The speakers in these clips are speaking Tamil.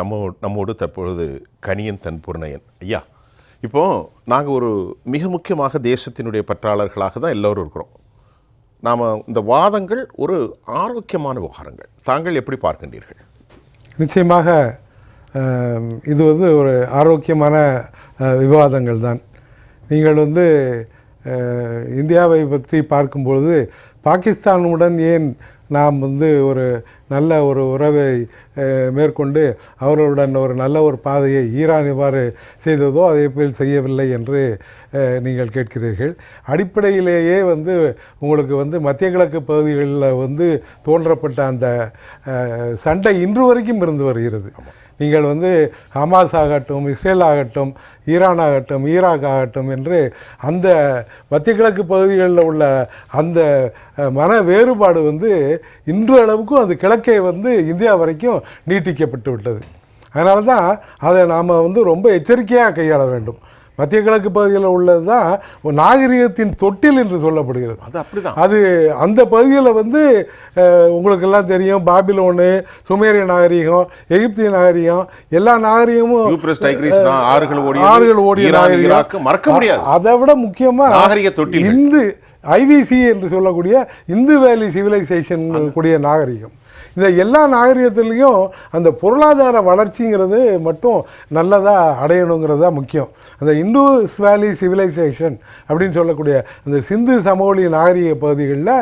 நம்ம நம்மோடு தற்பொழுது கனியன் தன் பூர்ணையன். ஐயா இப்போது நாங்கள் ஒரு மிக முக்கியமாக தேசத்தினுடைய பற்றாளர்களாக தான் எல்லோரும் இருக்கிறோம். நாம் இந்த வாதங்கள் ஒரு ஆரோக்கியமான விவகாரங்கள். தாங்கள் எப்படி பார்க்கின்றீர்கள்? நிச்சயமாக இது வந்து ஒரு ஆரோக்கியமான விவாதங்கள் தான். நீங்கள் வந்து இந்தியாவை பற்றி பார்க்கும்பொழுது பாகிஸ்தானுடன் ஏன் நாம் வந்து ஒரு நல்ல ஒரு உறவை மேற்கொண்டு அவர்களுடன் ஒரு நல்ல ஒரு பாதையை ஈரான் எவ்வாறு செய்ததோ அதே போல் செய்யவில்லை என்று நீங்கள் கேட்கிறீர்கள். அடிப்படையிலேயே வந்து உங்களுக்கு வந்து மத்திய கிழக்கு பகுதிகளில் வந்து தோன்றப்பட்ட அந்த சண்டை இன்று வரைக்கும் இருந்து வருகிறது. நீங்கள் வந்து ஹமாஸ் ஆகட்டும் இஸ்ரேல் ஆகட்டும் ஈரான் ஆகட்டும் ஈராக் ஆகட்டும் என்று அந்த மத்திய கிழக்கு பகுதிகளில் உள்ள அந்த மன வேறுபாடு வந்து இன்று அளவுக்கும் அது கிழக்கே வந்து இந்தியா வரைக்கும் நீட்டிக்கப்பட்டு விட்டது. அதனால தான் அதை நாம் வந்து ரொம்ப எச்சரிக்கையாக கையாள வேண்டும். மத்திய கிழக்கு பகுதியில் உள்ளது தான் நாகரிகத்தின் தொட்டில் என்று சொல்லப்படுகிறது அது அப்படிதான் அது அந்த பகுதியில் வந்து உங்களுக்கெல்லாம் தெரியும் பாபிலோனு சுமேரிய நாகரிகம் எகிப்திய நாகரிகம் எல்லா நாகரிகமும் ஆறுகள் ஆறுகள் ஓடிய நாகரிகம். மறக்க முடியாது. அதை விட முக்கியமா நாகரிக தொட்டில்கள். இந்து ஐவிசி என்று சொல்லக்கூடிய இந்து வேலி சிவிலைசேஷன் கூடிய நாகரிகம் இந்த எல்லா நாகரிகத்துலேயும் அந்த பொருளாதார வளர்ச்சிங்கிறது மட்டும் நல்லதாக அடையணுங்கிறது தான் முக்கியம். அந்த இண்டூஸ் வேலி சிவிலைசேஷன் அப்படின்னு சொல்லக்கூடிய அந்த சிந்து சமவெளி நாகரிக பகுதிகளில்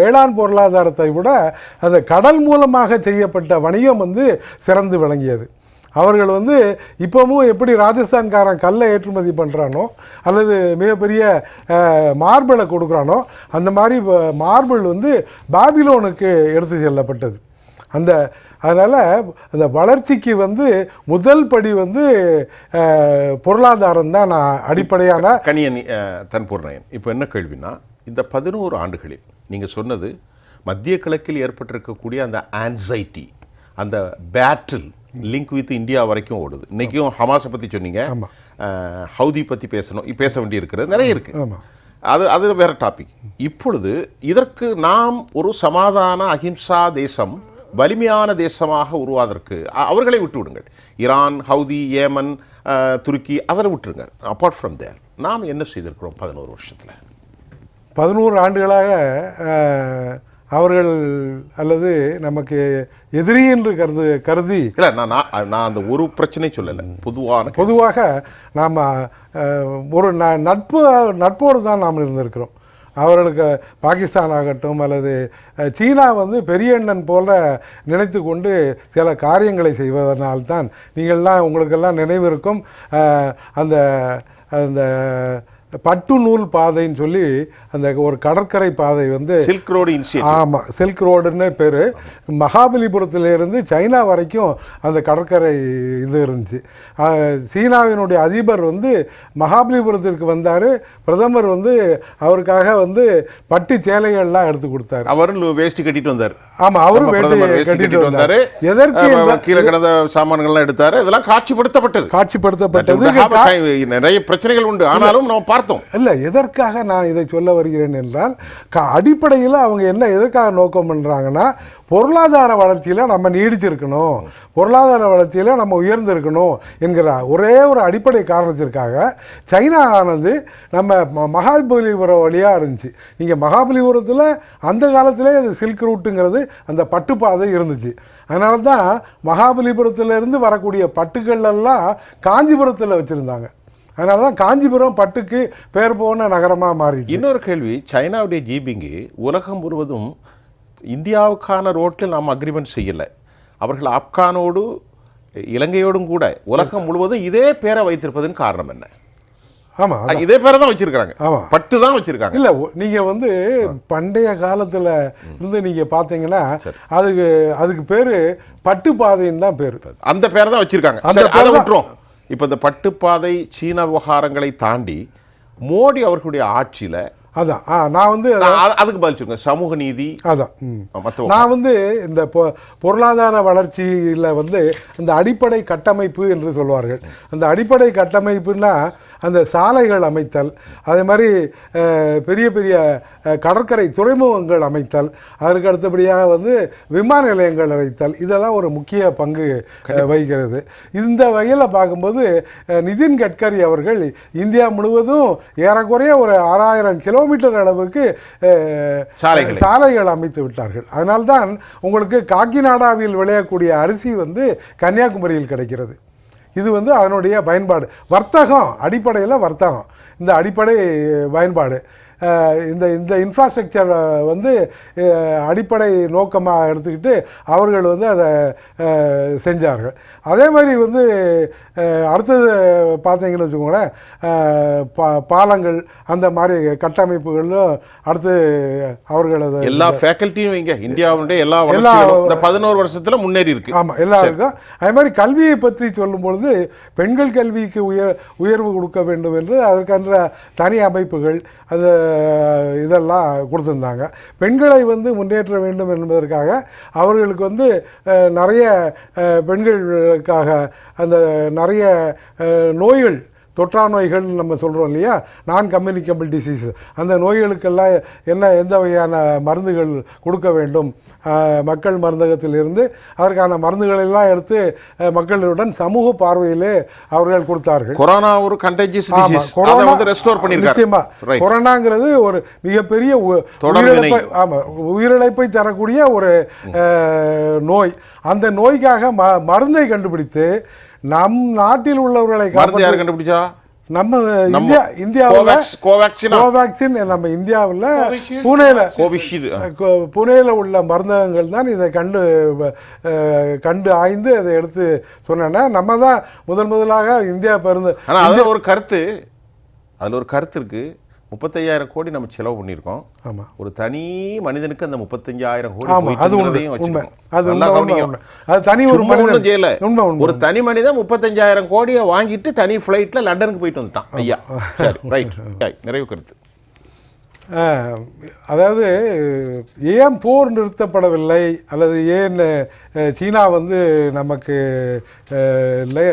வேளாண் பொருளாதாரத்தை விட அந்த கடல் மூலமாக செய்யப்பட்ட வணிகம் வந்து சிறந்து விளங்கியது. அவர்கள் வந்து இப்போவும் எப்படி ராஜஸ்தான்காரன் கல்லை ஏற்றுமதி பண்ணுறானோ அல்லது மிகப்பெரிய மார்பிளை கொடுக்குறானோ அந்த மாதிரி மார்பிள் வந்து பாபிலோனுக்கு எடுத்து செல்லப்பட்டது. அந்த அதனால் அந்த வளர்ச்சிக்கு வந்து முதல் படி வந்து பொருளாதாரம் தான் நான் அடிப்படையான கணியன் அஹ், தன் பூர்ணையன் இப்போ என்ன கேள்வினா இந்த பதினோரு ஆண்டுகளில் நீங்கள் சொன்னது மத்திய கிழக்கில் ஏற்பட்டிருக்கக்கூடிய அந்த ஆன்சைட்டி அந்த பேட்டில் லிங்க் வித் இந்தியா வரைக்கும் ஓடுது. இன்னைக்கும் ஹமாஸை பற்றி சொன்னீங்க. ஹவுதி பற்றி பேசணும். பேச வேண்டி இருக்கிறது நிறைய இருக்கு. ஆமாம் அது அது வேற டாபிக் இப்பொழுது இதற்கு நாம் ஒரு சமாதான அஹிம்சா தேசம் வலிமையான தேசமாக உருவாதற்கு அவர்களை விட்டு விடுங்கள் ஈரான் ஹவுதி ஏமன் துருக்கி அதில் விட்டுருங்க. அப்பார்ட் ஃப்ரம் தேர் நாம் என்ன செய்திருக்கிறோம் பதினோரு வருஷத்தில்? பதினோரு ஆண்டுகளாக அவர்கள் அல்லது நமக்கு எதிரி என்று கருது கருதி இல்லை நான் நான் அந்த ஒரு பிரச்சனை சொல்லலை. பொதுவான பொதுவாக நாம் ஒரு ந நட்பு நட்போடு தான் நாம் இருந்திருக்கிறோம். அவர்களுக்கு பாகிஸ்தான் ஆகட்டும் அல்லது சீனா வந்து பெரிய அண்ணன் போல நினைத்து கொண்டு சில காரியங்களை செய்வதனால்தான் நீங்கள்லாம் உங்களுக்கெல்லாம் நினைவு இருக்கும் அஹ், அந்த அந்த பட்டு நூல் பாதைன்னு சொல்லி அந்த ஒரு கடற்கரை பாதை வந்து சில்க் ரோடு ஆமாம் சில்க் ரோடுன்னு பேர். மகாபலிபுரத்திலிருந்து சைனா வரைக்கும் அந்த கடற்கரை இது இருந்துச்சு. சீனாவினுடைய அதிபர் வந்து மகாபலிபுரத்திற்கு வந்தார். பிரதமர் வந்து அவருக்காக வந்து பட்டு சேலைகள்லாம் எடுத்து கொடுத்தாரு. அவரும் வேஷ்டி கட்டிட்டு வந்தார். ஆமா அவரும் வேஷ்டி கட்டிட்டு வந்தாரு. எதற்கு கீழே கிடந்த சாமான்கள்லாம் எடுத்தாரு. இதெல்லாம் காட்சிப்படுத்தப்பட்டது. காட்சிப்படுத்தப்பட்டது. நிறைய பிரச்சனைகள் உண்டு. ஆனாலும் நம்ம அர்த்தம். இல்லை எதற்காக நான் இதை சொல்ல வருகிறேன் என்றால் க அடிப்படையில் அவங்க என்ன எதற்காக நோக்கம் பண்ணுறாங்கன்னா பொருளாதார வளர்ச்சியில் நம்ம நீடிச்சிருக்கணும். பொருளாதார வளர்ச்சியில் நம்ம உயர்ந்திருக்கணும் என்கிற ஒரே ஒரு அடிப்படை காரணத்திற்காக சைனா ஆனது நம்ம ம- மகாபலிபுரம் வழியாக இருந்துச்சு. நீங்கள் மகாபலிபுரத்தில் அந்த காலத்திலே அது சில்க் ரூட்டுங்கிறது அந்த பட்டுப்பாதை இருந்துச்சு. அதனால தான் மகாபலிபுரத்துலேருந்து வரக்கூடிய பட்டுக்கள் எல்லாம் காஞ்சிபுரத்தில் வச்சுருந்தாங்க. அதனால தான் காஞ்சிபுரம் பட்டுக்கு பேர் போன நகரமாக மாறிடுச்சு. இன்னொரு கேள்வி சைனாவுடைய ஜீபிங்கு உலகம் முழுவதும் இந்தியாவுக்கான ரோட்டில் நாம் அக்ரிமெண்ட் செய்யலை. அவர்கள் ஆப்கானோடு இலங்கையோடும் கூட உலகம் முழுவதும் இதே பேரை வைத்திருப்பதன் காரணம் என்ன? ஆமாம் இதே பேரை தான் வச்சிருக்காங்க ஆமா. பட்டு தான் வச்சிருக்காங்க. இல்லை நீங்கள் வந்து பண்டைய காலத்தில் இருந்து நீங்கள் பார்த்தீங்கன்னா அதுக்கு அதுக்கு பேர் பட்டுப்பாதைன்னு தான் பேர். அந்த பேரை தான் வச்சிருக்காங்க. அதை. விட்டுரும் இப்போ இந்த பட்டுப்பாதை சீன விவகாரங்களை தாண்டி மோடி அவர்களுடைய ஆட்சியில அதான். நான் வந்து அதுக்கு பதில் சொல்லுங்க. சமூக நீதி அதான். நான் வந்து இந்த பொருளாதார வளர்ச்சியில் வந்து இந்த அடிப்படை கட்டமைப்பு என்று சொல்வார்கள். அந்த அடிப்படை கட்டமைப்புனா அந்த சாலைகள் அமைத்தல் அதே மாதிரி பெரிய பெரிய கடற்கரை துறைமுகங்கள் அமைத்தல் அதற்கு அடுத்தபடியாக வந்து விமான நிலையங்கள் அமைத்தல் இதெல்லாம் ஒரு முக்கிய பங்கு வகிக்கிறது. இந்த வகையில் பார்க்கும்போது நிதின் கட்கரி அவர்கள் இந்தியா முழுவதும் ஏறக்குறைய ஒரு ஆறாயிரம் கிலோமீட்டர் அளவுக்கு சாலைகளை. சாலைகள் அமைத்து விட்டார்கள். அதனால்தான் உங்களுக்கு காக்கிநாடாவில் விளையக்கூடிய அரிசி வந்து கன்னியாகுமரியில் கிடைக்கிறது. இது வந்து அதனுடைய பயன்பாடு. வர்த்தகம் அடிப்படையில் வர்த்தகம். இந்த அடிப்படை பயன்பாடு. இந்த இந்த இன்ஃப்ராஸ்ட்ரக்சர் வந்து அடிப்படை நோக்கமாக எடுத்துக்கிட்டு அவர்கள் வந்து அதை செஞ்சார்கள். அதே மாதிரி வந்து அடுத்தது பார்த்தீங்கன்னு வச்சுக்கோங்களேன் பா பாலங்கள் அந்த மாதிரி கட்டமைப்புகளும் அடுத்து அவர்கள் எல்லா ஃபேக்கல்ட்டியும் வைங்க இந்தியாவுடைய எல்லா எல்லா- இந்த பதினோரு வருஷத்துல முன்னேறி இருக்கு. ஆமாம் எல்லாருக்கும் அதே மாதிரி கல்வியை பற்றி சொல்லும் பொழுது பெண்கள் கல்விக்கு உயர் உயர்வு கொடுக்க வேண்டும் என்று அதற்கென்ற தனி அமைப்புகள் அது இதெல்லாம் கொடுத்துருந்தாங்க. பெண்களை வந்து முன்னேற்ற வேண்டும் என்பதற்காக அவர்களுக்கு வந்து நிறைய பெண்களுக்காக அந்த நிறைய நோய்கள் தொற்றா நோய்கள் நம்ம சொல்கிறோம் இல்லையா? நான் கம்யூனிகபிள் டிசீஸ் அந்த நோய்களுக்கெல்லாம் என்ன எந்த வகையான மருந்துகள் கொடுக்க வேண்டும்? மக்கள் மருந்தகத்திலிருந்து அதற்கான மருந்துகள் எல்லாம் எடுத்து மக்களுடன் சமூக பார்வையிலே அவர்கள் கொடுத்தார்கள். கொரோனா ஒரு கண்டேஜியஸ் கொரோனா வந்து ரெஸ்டோர் பண்ணிருக்காரு நிச்சயமா. கொரோனாங்கிறது ஒரு மிகப்பெரிய உயிரிழப்பை ஆமா உயிரிழப்பை தரக்கூடிய ஒரு நோய். அந்த நோய்க்காக ம மருந்தை கண்டுபிடித்து நம் நாட்டில் உள்ளவர்களை யார் கண்டுபிடிச்சா? நம்ம இந்தியா இந்தியாவில் கோவேக்ஸ் கோவேக்சினா கோவேக்சின் நம்ம இந்தியாவில் புனேல கோவிஷீல்டு கோ- புனேல உள்ள மருந்தகங்கள் தான் இதை கண்டு கண்டு ஆய்ந்து அதை எடுத்து சொன்னேன்னா நம்ம தான் முதல் முதலாக இந்தியா பிறந்து ஆனா அதுல ஒரு கருத்து அதுல ஒரு கருத்து இருக்கு. முப்பத்தையாயிரம் கோடி நம்ம செலவு பண்ணியிருக்கோம். ஆமாம் ஒரு தனி மனிதனுக்கு அந்த முப்பத்தஞ்சாயிரம் கோடி ஆமா. அது உண்மை. அது தனி ஒரு மனிதன். செய்யல. உண்மை ஒரு தனி மனிதன் முப்பத்தஞ்சாயிரம் கோடியை வாங்கிட்டு தனி ஃப்ளைட்ல லண்டனுக்கு போயிட்டு வந்துட்டான். ஐயா. சரி ரைட் நிறைவு கருத்து. அதாவது ஏன் போர் நிறுத்தப்படவில்லை? அல்லது ஏன் சீனா வந்து நமக்கு இல்லை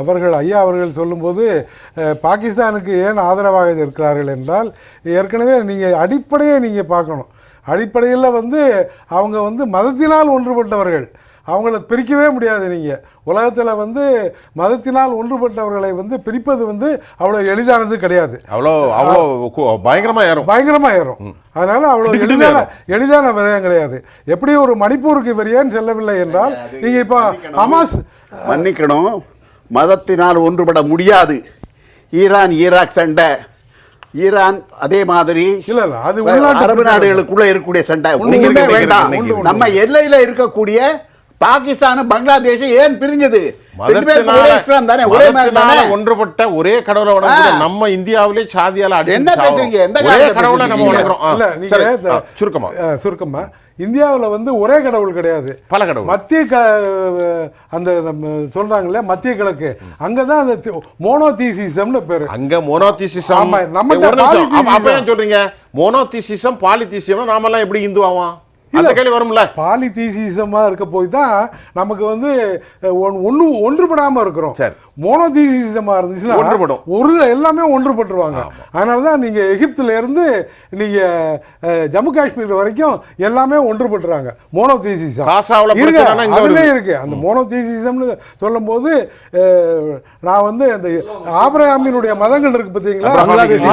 அவர்கள் ஐயா அவர்கள் சொல்லும்போது பாகிஸ்தானுக்கு ஏன் ஆதரவாக இருக்கிறார்கள் என்றால் ஏற்கனவே நீங்கள் அடிப்படையை நீங்கள் பார்க்கணும். அடிப்படையில் வந்து அவங்க வந்து மதத்தினால் ஒன்றுபட்டவர்கள். அவங்கள பிரிக்கவே முடியாது நீங்கள் உலகத்தில் வந்து மதத்தினால் ஒன்றுபட்டவர்களை வந்து பிரிப்பது வந்து அவ்வளோ எளிதானது கிடையாது. அவ்வளோ அவ்வளோ கு- பயங்கரமா ஏறும். பயங்கரமா ஏறும். அதனால அவ்வளவு எளிதான எளிதான விதயம் கிடையாது. எப்படி ஒரு மணிப்பூருக்கு இவர் ஏன் செல்லவில்லை என்றால் நீங்க இப்போ ஹமாஸ் மன்னிக்கணும். மதத்தினால் ஒன்றுபட முடியாது. ஈரான் ஈராக் சண்டை. ஈரான் அதே மாதிரி இல்ல இல்ல அது அரபு. நாடுகளுக்குள்ள இருக்கக்கூடிய சண்டை. வேண்டாம். நம்ம எல்லையில இருக்கக்கூடிய பாகிஸ்தானும் பங்களாதேஷும் ஏன் பிரிஞ்சது? தானே தானே? ஒன்றுபட்ட ஒரே கடவுளை வணங்குற நம்ம இந்தியாவிலே சாதியால அடிச்சு என்ன. பேசுறீங்க? எந்த கடவுளை நம்ம? வணங்குறோம். சுருக்கமா. சுருக்கமா. இந்தியாவுல வந்து ஒரே கடவுள் கிடையாது. பல கடவுள். மத்திய க அந்த நம்ம சொல்றாங்கல்ல மத்திய கிழக்கு. அங்கதான் அந்த மோனோதீசிசம்னு பேரு. அங்க மோனோதிசிசம். ஏன் சொல்றீங்க? மோனோதிசிசம் பாலிதிசியம் நாமெல்லாம் எப்படி இந்து ஆவாம் அந்த கேள்வி வரும்ல பாலிதீசிசமாக இருக்க போய் தான் நமக்கு வந்து ஒன்று ஒன்றுபடாமல் இருக்கிறோம் சரி. மோனோதீசிசமாக இருந்துச்சுன்னா ஒன்றுபடும். ஒரு எல்லாமே ஒன்றுபட்டுருவாங்க. அதனால தான் நீங்கள் எகிப்துல இருந்து நீங்கள் ஜம்மு காஷ்மீர் வரைக்கும் எல்லாமே ஒன்றுபட்டுறாங்க. மோனோதீசிசம் காசாவுல இருக்கு பிரச்சனைனா இங்க அதுவே வருது. இருக்கு. அந்த மோனோதீசிசம்னு சொல்லும்போது நான் வந்து அந்த ஆபிரகாமினுடைய மதங்கள் இருக்கு பார்த்தீங்களா.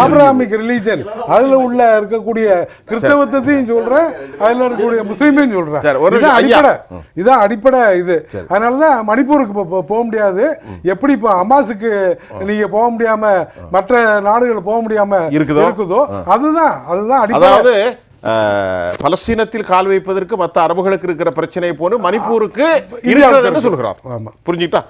ஆபிரகாமிக் ரிலீஜன் அதுல உள்ள இருக்கக்கூடிய கிறிஸ்தவத்தையும் சொல்றேன் அதுல இருக்கக்கூடிய முஸ்லீமையும் ஒரு இதான். அடிப்படை. இதான் அடிப்படை இது. அதனாலதான் மணிப்பூருக்கு இப்போ போ- போக முடியாது. எப்படி இப்போ அமாஸுக்கு நீங்க போக முடியாம மற்ற நாடுகள் போக முடியாம இருக்குதோ? இருக்குதோ? அதுதான் அதுதான் அதாவது பலஸ்தீனத்தில் கால் வைப்பதற்கு மற்ற அரபுகளுக்கு இருக்கிற பிரச்சனை போன்று மணிப்பூருக்கு இருக்கிறது என்று சொல்கிறார். புரிஞ்சுக்கிட்டா?